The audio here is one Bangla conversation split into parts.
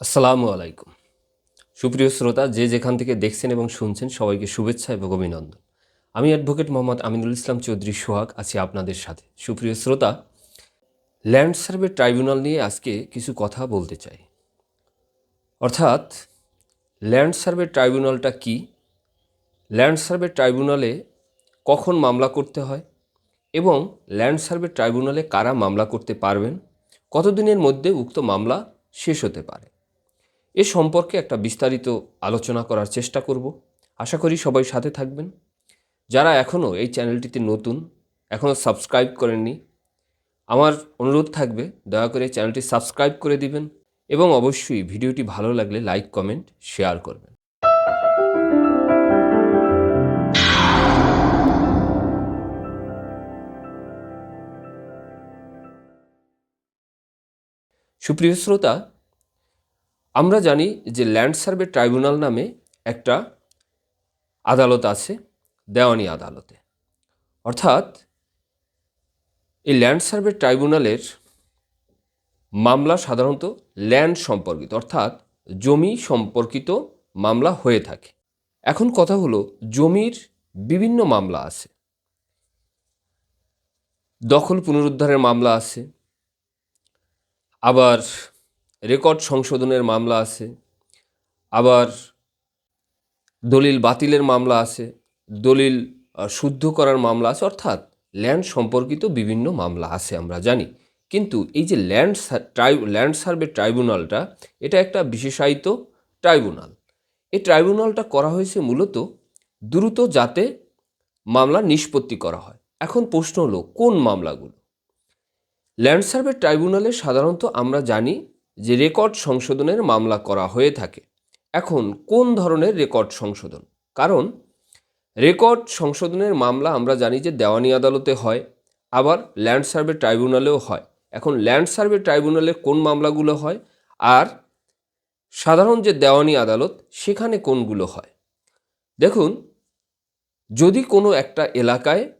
আসসালামু আলাইকুম। সুপ্রিয় শ্রোতা, যে যেখান থেকে দেখছেন এবং শুনছেন, সবাইকে শুভেচ্ছা এবং অভিনন্দন। আমি অ্যাডভোকেট মোহাম্মদ আমিনুল ইসলাম চৌধুরী সোহাগ, আছি আপনাদের সাথে। সুপ্রিয় শ্রোতা ল্যান্ড সার্ভে ট্রাইব্যুনাল নিয়ে আজকে কিছু কথা বলতে চাই। অর্থাৎ ল্যান্ড সার্ভে ট্রাইব্যুনালটা কি? ল্যান্ড সার্ভে ট্রাইব্যুনালে কখন মামলা করতে হয়? এবং ল্যান্ড সার্ভে ট্রাইব্যুনালে কারা মামলা করতে পারবেন? কতদিনের মধ্যে উক্ত মামলা শেষ হতে পারে? এ সম্পর্কে একটা বিস্তারিত আলোচনা করার চেষ্টা করব। আশা করি সবাই সাথে থাকবেন। যারা এখনও এই চ্যানেলটিতে নতুন, এখনও সাবস্ক্রাইব করেননি, আমার অনুরোধ থাকবে, দয়া করে চ্যানেলটি সাবস্ক্রাইব করে দিবেন এবং অবশ্যই ভিডিওটি ভালো লাগলে লাইক, কমেন্ট, শেয়ার করবেন। সুপ্রিয় শ্রোতা আমরা জানি যে ল্যান্ড সার্ভে ট্রাইব্যুনাল নামে একটা আদালত আছে, দেওয়ানি আদালতে। অর্থাৎ এই ল্যান্ড সার্ভে ট্রাইব্যুনালের মামলা সাধারণত ল্যান্ড সম্পর্কিত, অর্থাৎ জমি সম্পর্কিত মামলা হয়ে থাকে। এখন কথা হলো, জমির বিভিন্ন মামলা আছে। দখল পুনরুদ্ধারের মামলা আছে। আবার রেকর্ড সংশোধনের মামলা আছে, আবার দলিল বাতিলের মামলা আছে, দলিল শুদ্ধ করার মামলা আছে, অর্থাৎ ল্যান্ড সম্পর্কিত বিভিন্ন মামলা আছে আমরা জানি। কিন্তু এই যে ল্যান্ড ট্রাই, ল্যান্ড সার্ভে ট্রাইব্যুনালটা, এটা একটা বিশেষায়িত ট্রাইব্যুনাল। এই ট্রাইব্যুনালটা করা হয়েছে মূলত দ্রুত যাতে মামলা নিষ্পত্তি করা হয়। এখন প্রশ্ন হলো, কোন মামলাগুলো? ল্যান্ড সার্ভে ট্রাইব্যুনালে সাধারণত আমরা জানি যে রেকর্ড সংশোধনের মামলা করা হয়ে থাকে। এখন কোন ধরনের রেকর্ড সংশোধন? কারণ রেকর্ড সংশোধনের মামলা আমরা জানি যে দেওয়ানি আদালতে হয়, আবার ল্যান্ড সার্ভে ট্রাইব্যুনালেও হয়। এখন ল্যান্ড সার্ভে ট্রাইব্যুনালে কোন মামলাগুলো হয় আর সাধারণ যে দেওয়ানি আদালত, সেখানে কোনগুলো হয়? দেখুন, যদি কোনো একটা এলাকায়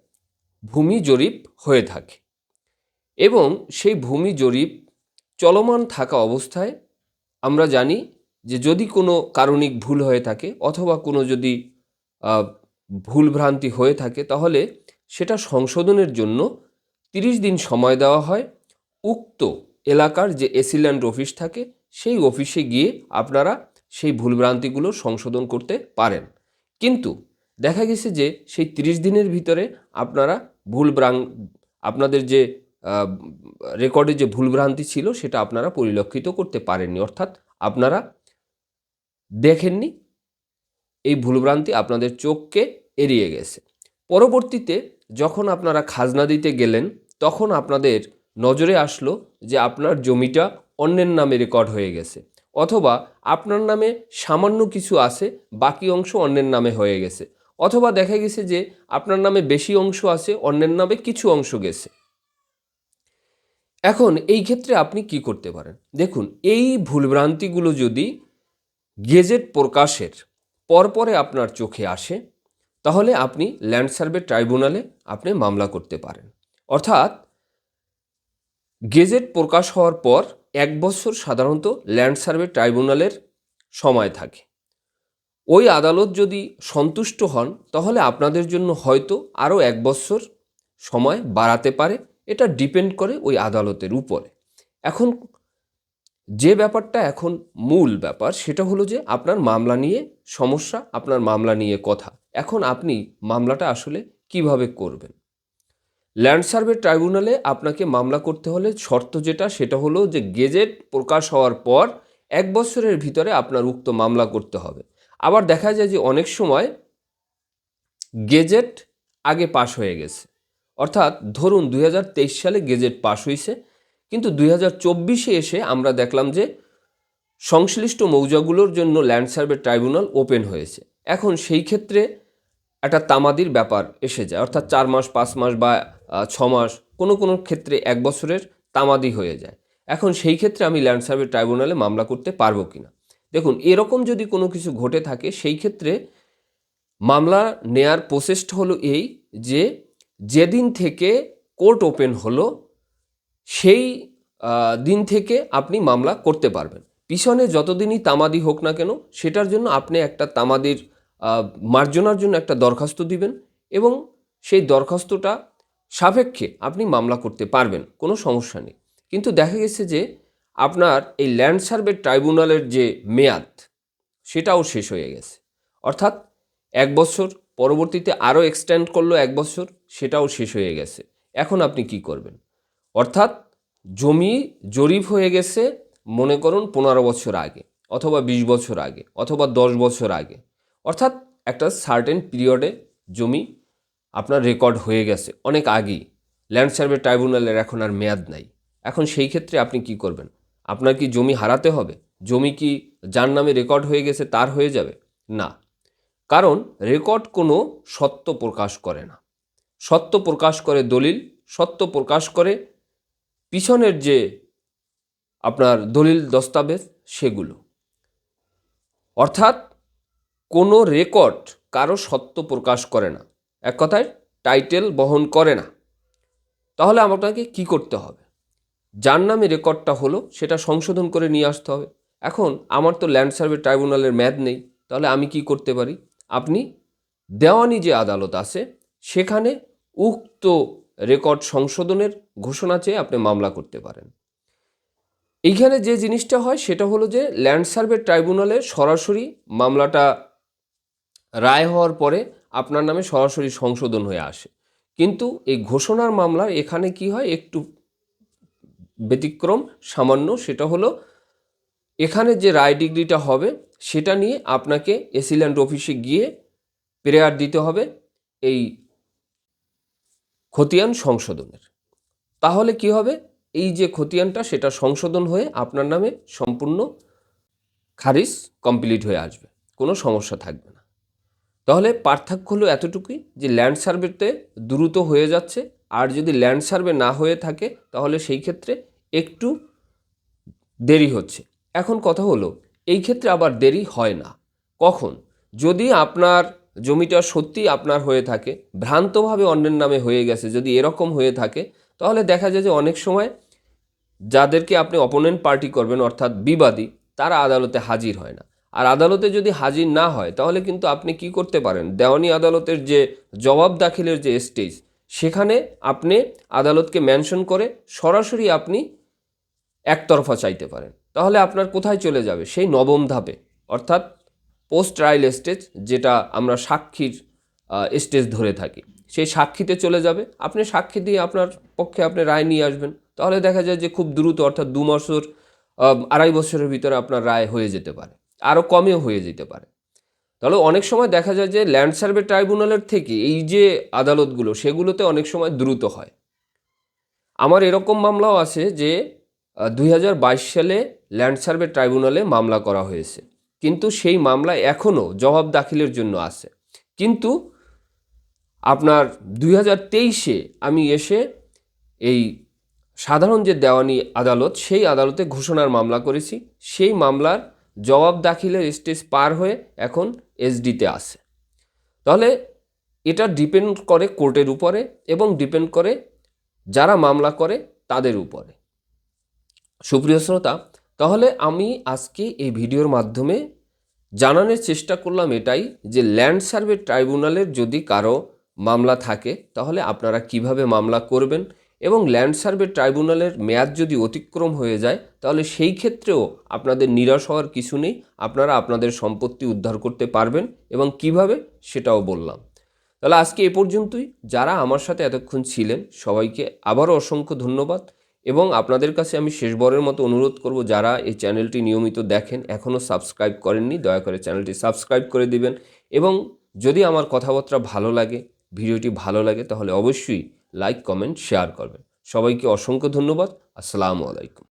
ভূমি জরিপ হয়ে থাকে এবং সেই ভূমি জরিপ চলমান থাকা অবস্থায় আমরা জানি যে যদি কোনো কারণিক ভুল হয়ে থাকে অথবা কোনো যদি আহ, ভুল ভ্রান্তি হয়ে থাকে তাহলে সেটা সংশোধনের জন্য তিরিশ দিন সময় দেওয়া হয়। উক্ত এলাকার যে এসিল্যান্ড অফিস থাকে সেই অফিসে গিয়ে আপনারা সেই ভুলভ্রান্তিগুলো সংশোধন করতে পারেন। কিন্তু দেখা গেছে যে সেই তিরিশ দিনের ভিতরে আপনারা ভুল আপনাদের যে রেকর্ডে যে ভুলভ্রান্তি ছিল সেটা আপনারা পরিলক্ষিত করতে পারেননি। অর্থাৎ আপনারা দেখেননি এই ভুলভ্রান্তি আপনাদের চোখকে এড়িয়ে গেছে। পরবর্তীতে যখন আপনারা খাজনা দিতে গেলেন, তখন আপনাদের নজরে আসলো যে আপনার জমিটা অন্যের নামে রেকর্ড হয়ে গেছে অথবা আপনার নামে সামান্য কিছু আছে, বাকি অংশ অন্যের নামে হয়ে গেছে। অথবা দেখা গেছে যে আপনার নামে বেশি অংশ আছে, অন্যের নামে কিছু অংশ গেছে। এখন এই ক্ষেত্রে আপনি কি করতে পারেন? দেখুন, এই ভুলভ্রান্তিগুলো যদি গেজেট প্রকাশের পরপরে আপনার চোখে আসে, তাহলে আপনি ল্যান্ড সার্ভে ট্রাইব্যুনালে আপনি মামলা করতে পারেন। অর্থাৎ গেজেট প্রকাশ হওয়ার পর এক বছর সাধারণত ল্যান্ড সার্ভে ট্রাইব্যুনালের সময় থাকে। ওই আদালত যদি সন্তুষ্ট হন, তাহলে আপনাদের জন্য হয়তো আরও এক বছর সময় বাড়াতে পারে। এটা ডিপেন্ড করে ওই আদালতের উপরে। এখন যে ব্যাপারটা এখন মূল ব্যাপার সেটা হলো যে আপনার মামলা নিয়ে সমস্যা, আপনার মামলা নিয়ে কথা। এখন আপনি মামলাটা আসলে কীভাবে করবেন? ল্যান্ড সার্ভে ট্রাইব্যুনালে আপনাকে মামলা করতে হলে শর্ত যেটা সেটা হলো যে গেজেট প্রকাশ হওয়ার পর এক বছরের ভিতরে আপনার উক্ত মামলা করতে হবে। আবার দেখা যায় যে অনেক সময় গেজেট আগে পাশ হয়ে গেছে। অর্থাৎ ধরুন দুই হাজার তেইশ সালে গেজেট পাশ হয়েছে কিন্তু দুই এসে আমরা দেখলাম যে সংশ্লিষ্ট মৌজাগুলোর জন্য ল্যান্ড সার্ভে ট্রাইব্যুনাল ওপেন হয়েছে। এখন সেই ক্ষেত্রে একটা তামাদির ব্যাপার এসে যায়, অর্থাৎ চার মাস, পাঁচ মাস বা ছ মাস, কোনো কোনো ক্ষেত্রে এক বছরের তামাদি হয়ে যায়। এখন সেই ক্ষেত্রে আমি ল্যান্ড সার্ভে ট্রাইব্যুনালে মামলা করতে পারব কি না দেখুন, এরকম যদি কোনো কিছু ঘটে থাকে, সেই ক্ষেত্রে মামলা নেয়ার প্রসেসটা হলো এই যে যেদিন থেকে কোর্ট ওপেন হলো, সেই দিন থেকে আপনি মামলা করতে পারবেন। পিছনে যতদিনই তামাদি হোক না কেন, সেটার জন্য আপনি একটা তামাদির মার্জনার জন্য একটা দরখাস্ত দিবেন এবং সেই দরখাস্তটা সাপেক্ষে আপনি মামলা করতে পারবেন, কোনো সমস্যা নেই। কিন্তু দেখা গেছে যে, আপনার এই ল্যান্ড সার্ভে ট্রাইব্যুনালের যে মেয়াদ, সেটাও শেষ হয়ে গেছে। অর্থাৎ এক বছর পরবর্তীতে আরও এক্সটেন্ড করল এক বছর, সেটাও শেষ হয়ে গেছে। এখন আপনি কি করবেন? অর্থাৎ জমি জরিপ হয়ে গেছে, মনে করুন পনেরো বছর আগে, অথবা বিশ বছর আগে, অথবা দশ বছর আগে। অর্থাৎ একটা সার্টেন পিরিয়ডে জমি আপনার রেকর্ড হয়ে গেছে, অনেক আগেই। ল্যান্ড সার্ভে ট্রাইব্যুনালের এখন আর মেয়াদ নাই। এখন সেই ক্ষেত্রে আপনি কি করবেন? আপনার কি জমি হারাতে হবে? জমি কি যার নামে রেকর্ড হয়ে গেছে তার হয়ে যাবে? না। কারণ রেকর্ড কোনো সত্য প্রকাশ করে না। সত্য প্রকাশ করে দলিল, সত্য প্রকাশ করে পিছনের যে আপনার দলিল দস্তাবেজ, সেগুলো। অর্থাৎ কোনো রেকর্ড কারও সত্য প্রকাশ করে না। এক কথায়, টাইটেল বহন করে না। তাহলে আপনাকে কি করতে হবে? যার নামে রেকর্ডটা হলো, সেটা সংশোধন করে নিয়ে আসতে হবে। এখন আমার তো ল্যান্ড সার্ভে ট্রাইব্যুনালের ম্যাদ নেই, তাহলে আমি কি করতে পারি? আপনি দেওয়ানি যে আদালত আছে, সেখানে উক্ত রেকর্ড সংশোধনের ঘোষণা চেয়ে আপনি মামলা করতে পারেন। এইখানে যে জিনিসটা হয়, সেটা হলো যে ল্যান্ড সার্ভে ট্রাইব্যুনালে সরাসরি মামলাটা রায় হওয়ার পরে আপনার নামে সরাসরি সংশোধন হয়ে আসে। কিন্তু এই ঘোষণার মামলার এখানে কি হয়, একটু ব্যতিক্রম, সামান্য, সেটা হলো এখানে যে রায় ডিগ্রিটা হবে, সেটা নিয়ে আপনাকে এসিল্যান্ড অফিসে গিয়ে প্রেয়ার দিতে হবে এই খতিয়ান সংশোধনের। তাহলে কি হবে? এই যে খতিয়ানটা, সেটা সংশোধন হয়ে আপনার নামে সম্পূর্ণ খারিজ কমপ্লিট হয়ে আসবে। কোনো সমস্যা থাকবে না। তাহলে পার্থক্য হলো এতটুকুই যে ল্যান্ড সার্ভেতে দ্রুত হয়ে যাচ্ছে। আর যদি ল্যান্ড সার্ভে না হয়ে থাকে, তাহলে সেই ক্ষেত্রে একটু দেরি হচ্ছে। এখন কথা হলো, এই ক্ষেত্রে আবার দেরি হয় না। কখন? যদি আপনার জমিটা সত্যি আপনার হয়ে থাকে, ভ্রান্তভাবে অন্যের নামে হয়ে গেছে, যদি এরকম হয়ে থাকে, তাহলে দেখা যায় যে অনেক সময় যাদেরকে আপনি অপোনেন্ট পার্টি করবেন, অর্থাৎ বিবাদী, তারা আদালতে হাজির হয় না। আর আদালতে যদি হাজির না হয়, তাহলে কিন্তু আপনি কি করতে পারেন? দেওয়ানি আদালতের যে জবাব দাখিলের যে স্টেজ সেখানে আপনি আদালতকে মেনশন করে সরাসরি আপনি একতরফা চাইতে পারেন। তাহলে আপনার কোথায় চলে যাবে? সেই নবম ধাপে। অর্থাৎ পোস্ট ট্রায়াল স্টেজ যেটা আমরা সাক্ষীর স্টেজ ধরে থাকি। সেই সাক্ষীতে চলে যাবে। আপনি সাক্ষী দিয়ে আপনার পক্ষে আপনি রায় নিয়ে আসবেন। তাহলে দেখা যায় যে খুব দ্রুত, অর্থাৎ দু বছর আড়াই বছরের ভিতরে আপনার রায় হয়ে যেতে পারে। আরও কমেও হয়ে যেতে পারে। তাহলে অনেক সময় দেখা যায় যে ল্যান্ড সার্ভে ট্রাইব্যুনালের থেকে এই যে আদালতগুলো, সেগুলোতে অনেক সময় দ্রুত হয়। আমার এরকম মামলাও আছে যে দুই হাজার বাইশ সালে ল্যান্ড সার্ভে ট্রাইব্যুনালে মামলা করা হয়েছে। কিন্তু সেই মামলা এখনও জবাব দাখিলের জন্য আছে। কিন্তু আপনার দুই তেইশে আমি এসে এই সাধারণ যে দেওয়ানি আদালত, সেই আদালতে ঘোষণার মামলা করেছি। সেই মামলার জবাব দাখিলের স্টেজ পার হয়ে এখন এসডিতে আছে। তাহলে এটা ডিপেন্ড করে কোর্টের উপরে এবং ডিপেন্ড করে যারা মামলা করে তাদের উপরে। সুপ্রিয় শ্রোতা, তাহলে আমি আজকে এই ভিডিওর মাধ্যমে জানানোর চেষ্টা করলাম এটাই যে ল্যান্ড সার্ভে ট্রাইব্যুনালের যদি কারও মামলা থাকে, তাহলে আপনারা কীভাবে মামলা করবেন এবং ল্যান্ড সার্ভে ট্রাইব্যুনালের মেয়াদ যদি অতিক্রম হয়ে যায়, তাহলে সেই ক্ষেত্রেও আপনাদের নিরাশ হওয়ার কিছু নেই, আপনারা আপনাদের সম্পত্তি উদ্ধার করতে পারবেন এবং কীভাবে সেটাও বললাম। তাহলে আজকে এ পর্যন্তই। যারা আমার সাথে এতক্ষণ ছিলেন, সবাইকে আবারও অসংখ্য ধন্যবাদ। এবং আপনাদের কাছে আমি শেষবারের মতো অনুরোধ করব, যারা এই চ্যানেলটি নিয়মিত দেখেন, এখনও সাবস্ক্রাইব করেননি, দয়া করে চ্যানেলটি সাবস্ক্রাইব করে দিবেন এবং যদি আমার কথাবার্তা ভালো লাগে, ভিডিওটি ভালো লাগে, তাহলে অবশ্যই লাইক, কমেন্ট, শেয়ার করবেন। সবাইকে অসংখ্য ধন্যবাদ। আসসালামু আলাইকুম।